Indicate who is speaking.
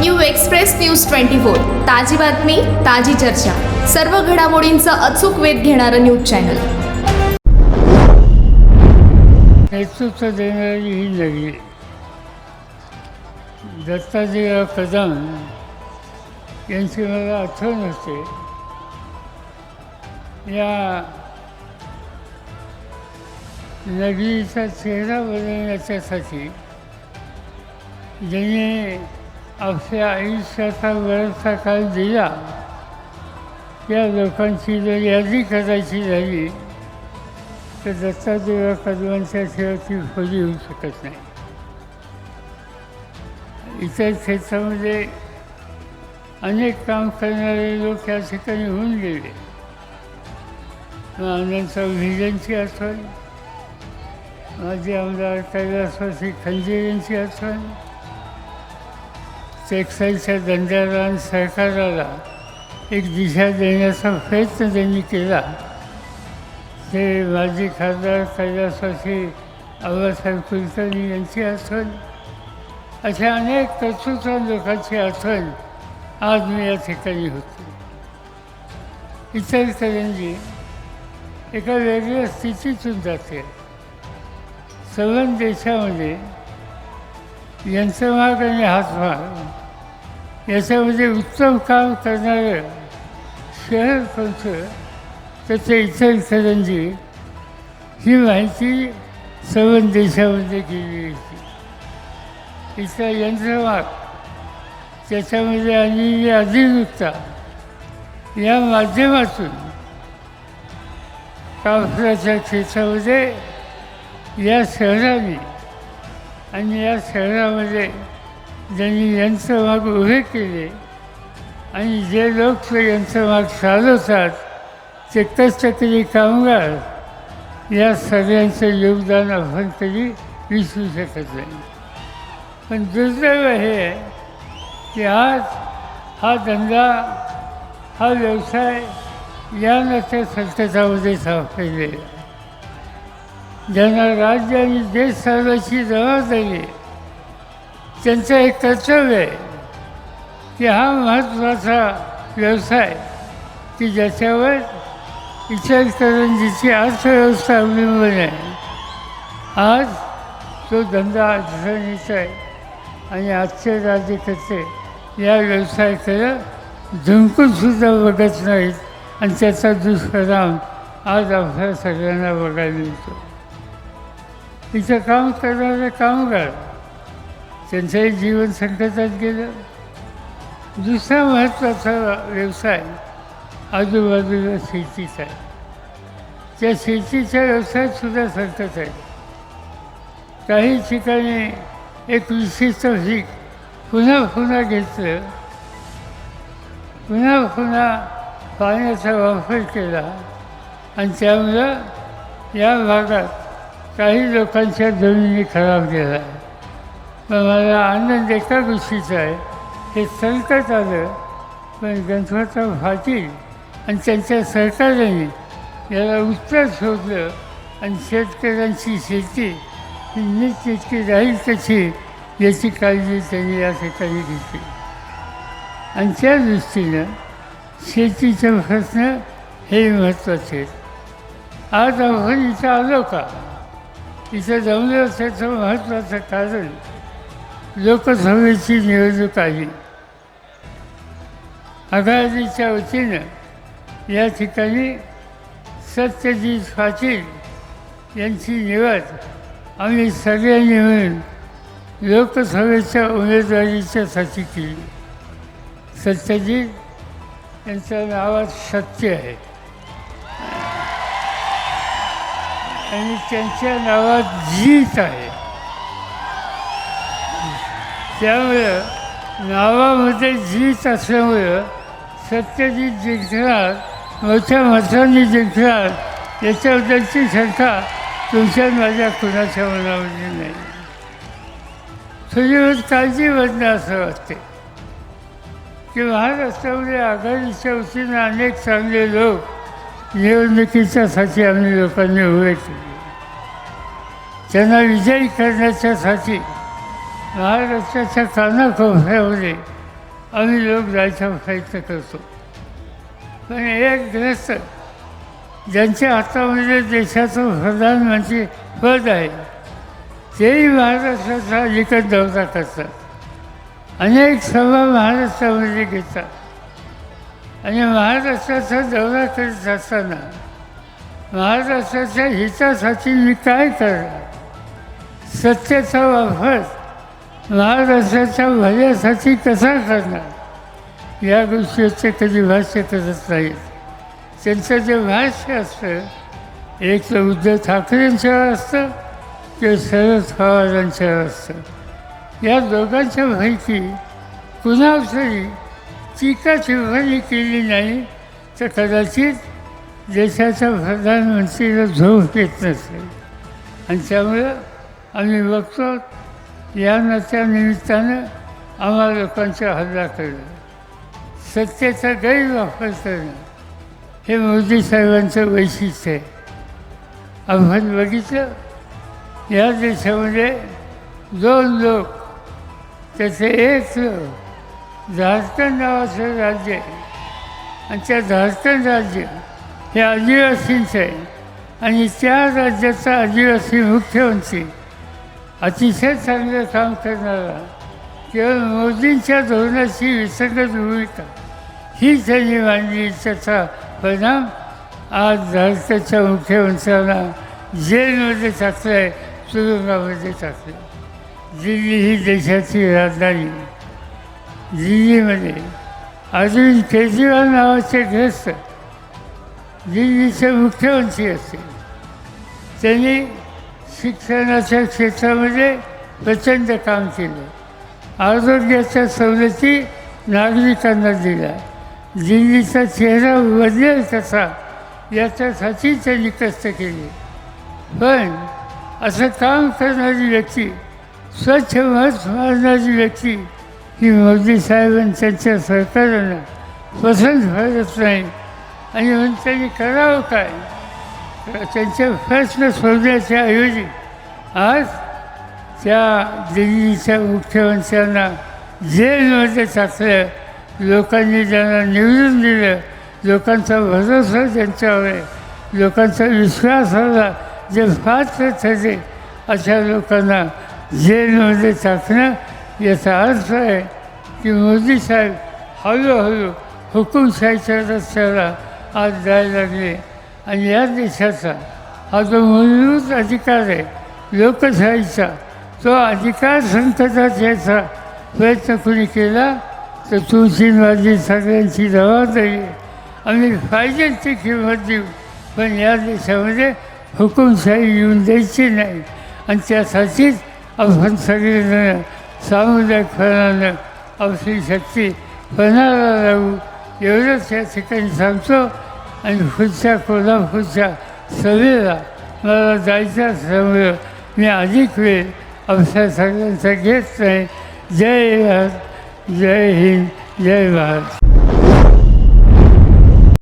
Speaker 1: New express news twenty four. ताजी बातमी ताजी चर्चा. सर्व घडामोडींचा अचूक वेध घेणारं न्यूज चॅनल.
Speaker 2: नेतृत्व देणारी ही नगरी दत्ताजी कदम यांची मला आठवण होते. या नगरीचा चेहरा बदलण्याच्यासाठी ज्यांनी आपल्या आयुष्याचा बराचसा काळ दिला. या लोकांची जर यादी करायची झाली तर दत्तादेवा कदमांच्या शिवाय खोली होऊ शकत नाही. इतर क्षेत्रामध्ये अनेक काम करणारे लोक या ठिकाणी होऊन गेले. मग आनंद चौधरीयांची आठवण माजी आमदार कैलासवासी खंजीर यांची आठवण टेक्सटाईलच्या धंद्याला सरकाराला एक दिशा देण्याचा प्रयत्न त्यांनी केला. ते माजी खासदार कैलासवासी आबासाहेब कुलकर्णी यांची आठवण. अशा अनेक कर्तृत्व लोकांची आठवण आज मी या ठिकाणी होती. इतर करंजी एका वेगळ्या स्थितीतून जाते. सवन देशामध्ये यंत्रमाग आणि हातमाग याच्यामध्ये उत्तम काम करणारं शहर कोणतं त्याचे इतर करंजी ही माहिती सवन देशामध्ये केली होती. इथला यंत्रमाग त्याच्यामध्ये आणि अधिकृतता या माध्यमातून कापसाच्या क्षेत्रामध्ये या शहराने आणि या शहरामध्ये ज्यांनी यंत्रमाग उभे केले. आणि जे लोक ते यंत्रमाग चालवतात ते कष्टकरी कामगार या सगळ्यांचं योगदान आपण कधी विसरू शकत नाही. पण दुर्दैव हे आहे की आज हा धंदा हा व्यवसाय या नसत्या संकटामध्ये सापडलेला ज्यांना राज्य आणि देश चालवायची जबाबदारी आहे, त्यांचं एक कर्तव्य आहे की हा महत्त्वाचा व्यवसाय की ज्याच्यावर इचलकरंजीची अर्थव्यवस्था अवलंबून आहे. आज तो धंदा अडचणीचा आहे आणि आजचे राज्यकर्ते या व्यवसायाकडे झुंकूनसुद्धा बघत नाहीत आणि त्याचा दुष्परिणाम आज आपल्या सगळ्यांना बघायला मिळतो. तिचं काम करणारे कामगार. त्यांचंही जीवन संकटात गेलं. दुसरा महत्त्वाचा व्यवसाय आजूबाजूला शेतीचा आहे. त्या शेतीच्या व्यवसायात सुद्धा संकट आहे. काही ठिकाणी एक विशिष्ट पीक पुन्हा पुन्हा घेतलं. पुन्हा पुन्हा पाण्याचा वापर केला. आणि त्यामुळं या भागात काही लोकांच्या जमिनी खराब गेल्या. पण मला आनंद एका गोष्टीचा आहे. हे संकट आलं पण गणपतराव पाटील आणि त्यांच्या सरकारने याला उत्तर शोधलं आणि शेतकऱ्यांची शेती ही नीट तितकी राहील कशी याची काळजी त्यांनी या ठिकाणी घेतली. आणि त्या दृष्टीनं शेतीचे प्रश्न हे महत्त्वाचे आहेत. आज आपण इथं आलो का? इथं जमलं त्याचं महत्त्वाचं कारण लोकसभेची निवडणूक आली आघाडीच्या वतीनं या ठिकाणी सत्यजित पाटील यांची निवड आम्ही सगळ्यांनी मिळून लोकसभेच्या उमेदवारीच्यासाठी केली. सत्यजित यांच्या नावात सत्य आहे. आणि त्यांच्या नावात जीत आहे. त्यामुळं नावामध्ये जीत असल्यामुळं सत्यजित जिंकणार मोठ्या मतांनी जिंकणार याच्याबद्दलची शंका तुमच्या माझ्या कुणाच्या मनामध्ये नाही. तुझी काळजी बदला असं वाटते. की महाराष्ट्रामध्ये आघाडीच्या वतीनं अनेक चांगले लोक निवडणुकीच्यासाठी आम्ही लोकांनी उभे केले. त्यांना विजयी करण्याच्यासाठी महाराष्ट्राच्या कानाकोपऱ्यामध्ये आम्ही लोक जायचा प्रयत्न करतो. पण एक ग्रस्त ज्यांच्या हातामध्ये देशाचं प्रधानमंत्री पद आहे तेही महाराष्ट्राचा विकत दौरा करतात. अनेक सभा महाराष्ट्रामध्ये घेतात. आणि महाराष्ट्राचा दौरा तरी असताना महाराष्ट्राच्या हितासाठी मी काय करणार सत्तेचा वापर महाराष्ट्राच्या भल्यासाठी कसा करणार? या गोष्टीचे कधी भाष्य करत नाहीत. त्यांचं जे भाष्य असतं एक तर उद्धव ठाकरेंच्यावर असतं ते शरद पवारांच्यावर असतं. या दोघांच्या माहिती कुणावरही टीका टिप्पणी केली नाही तर कदाचित देशाचा प्रधानमंत्रीला झोप येत नसेल. आणि त्यामुळं आम्ही बघतो या नात्या निमित्तानं आम्हा लोकांचा हल्ला करणं सत्तेचा गैरवापर करणं हे मोदी साहेबांचं वैशिष्ट्य आहे. आपण बघितलं या देशामध्ये दोन लोक त्याचे एक लोक झारखंड नावाचं राज्य आहे. आणि त्या झारखंड राज्य हे आदिवासींचं आहे. आणि त्या राज्याचा आदिवासी मुख्यमंत्री अतिशय चांगलं काम करणारा केवळ मोदींच्या धोरणाची विसंगत भूमिका ही त्यांनी मांडली. त्याचा परिणाम आज भारताच्या मुख्यमंत्र्यांना जेलमध्ये टाकलं आहे तुरुंगामध्ये टाकलं दिल्ली ही देशाची राजधानी दिल्लीमध्ये अरविंद केजरीवाल नावाचे ग्रस्त दिल्लीचे मुख्यमंत्री असतील. त्यांनी शिक्षणाच्या क्षेत्रामध्ये प्रचंड काम केलं. आरोग्याच्या सवलती नागरिकांना दिल्या. दिल्लीचा चेहरा बदलेल कसा याच्यासाठी त्यांनी कष्ट केले. पण असं काम करणारी व्यक्ती स्वच्छ मत मारणारी व्यक्ती की मोदी साहेबांनी त्यांच्या सरकारनं पसंत करत नाही. आणि म्हणून त्यांनी करावं काय? त्यांच्या प्रश्न सोडण्याच्या ऐवजी आज त्या दिल्लीच्या मुख्यमंत्र्यांना जेलमध्ये टाकलं. लोकांनी त्यांना निवडून दिलं. लोकांचा भरोसा त्यांच्यावर आहे. लोकांचा विश्वास हवा जे पात्र ठरले अशा लोकांना जेलमध्ये टाकणं याचा अर्थ आहे की मोदी साहेब हळूहळू हुकुमशाहीच्या रस्त्याला आज जायला लागले. आणि या देशाचा हा जो मूलभूत अधिकार आहे लोकशाहीचा तो अधिकार संकटात यायचा प्रयत्न कुणी केला तर तुळशीवादी सगळ्यांची जबाबदारी आम्ही पाहिजे ती किंमत देऊ. पण या देशामध्ये हुकुमशाही येऊन द्यायची नाही. आणि त्यासाठीच आपण सगळेजण सामुदायिक सामुदायिकपणानं आपली शक्ती पणाला लावू. एवढंच या ठिकाणी सांगतो. आणि पुढच्या कोल्हापूरच्या सभेला मला जायचं असल्यामुळं मी अधिक वेळ आपल्या सगळ्यांचा घेत नाही. जय भारत जय हिंद जय भारत.